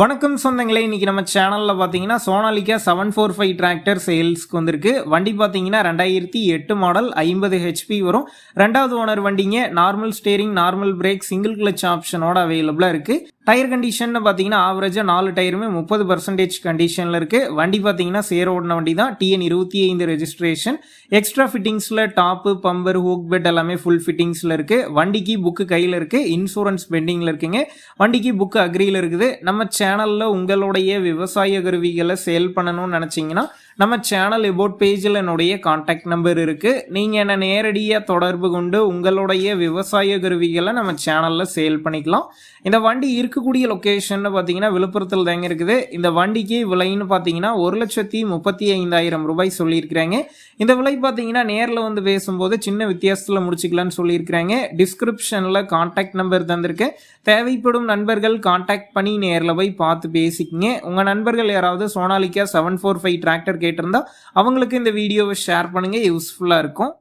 வணக்கம் சொந்தங்களே இன்றைக்கி நம்ம சேனலில் பார்த்தீங்கன்னா Sonalika seven four five tractor சேல்ஸ்க்கு வந்திருக்கு. வண்டி பார்த்தீங்கன்னா ரெண்டாயிரத்தி எட்டு மாடல் ஐம்பது ஹெச்பி வரும். ரெண்டாவது ஓனர் வண்டிங்க normal steering normal brake single clutch ஆப்ஷனோட அவைலபிளாக இருக்குது டயர் கண்டிஷன் பார்த்தீங்கன்னா ஆவரேஜாக நாலு டயருமே முப்பது பர்சன்டேஜ் கண்டிஷனில் இருக்குது வண்டி பார்த்தீங்கன்னா சேர ஓடின வண்டி தான். டிஎன் இருபத்தி ஐந்து ரெஜிஸ்ட்ரேஷன் எக்ஸ்ட்ரா ஃபிட்டிங்ஸில் டாப்பு பம்பர் ஹூக் பெட் எல்லாமே ஃபுல் ஃபிட்டிங்ஸில் இருக்குது வண்டிக்கு புக்கு கையில் இருக்குது இன்சூரன்ஸ் பெண்டிங்கில் இருக்குங்க. வண்டிக்கு புக்கு அக்ரியில் இருக்குது. நம்ம சேனலில் உங்களுடைய விவசாய கருவிகளை சேல் பண்ணணும்னு நினச்சிங்கன்னா நம்ம சேனல் எபோட் பேஜில் என்னுடைய காண்டாக்ட் நம்பர் இருக்குது நீங்கள் என்னை நேரடியாக தொடர்பு கொண்டு உங்களுடைய விவசாய கருவிகளை நம்ம சேனலில் சேல் பண்ணிக்கலாம். இந்த வண்டி இருக்கக்கூடிய லொக்கேஷன் பார்த்தீங்கன்னா விழுப்புரத்தில் தாங்க இருக்குது. இந்த வண்டிக்கு விலைன்னு பார்த்தீங்கன்னா ஒரு லட்சத்தி முப்பத்தி ஐந்தாயிரம் ரூபாய் சொல்லியிருக்கிறாங்க. இந்த விலை பார்த்தீங்கன்னா நேரில் வந்து பேசும்போது சின்ன வித்தியாசத்தில் முடிச்சுக்கலாம்னு சொல்லியிருக்கிறாங்க. டிஸ்கிரிப்ஷனில் காண்டாக்ட் நம்பர் தந்திருக்கேன் தேவைப்படும் நண்பர்கள் காண்டாக்ட் பண்ணி நேரில் போய் பார்த்து பேசிக்கங்க. உங்கள் நண்பர்கள் யாராவது Sonalika seven four five tractor கேட்டிருந்தா அவங்களுக்கு இந்த வீடியோவை ஷேர் பண்ணுங்கள் யூஸ்ஃபுல்லாக இருக்கும்.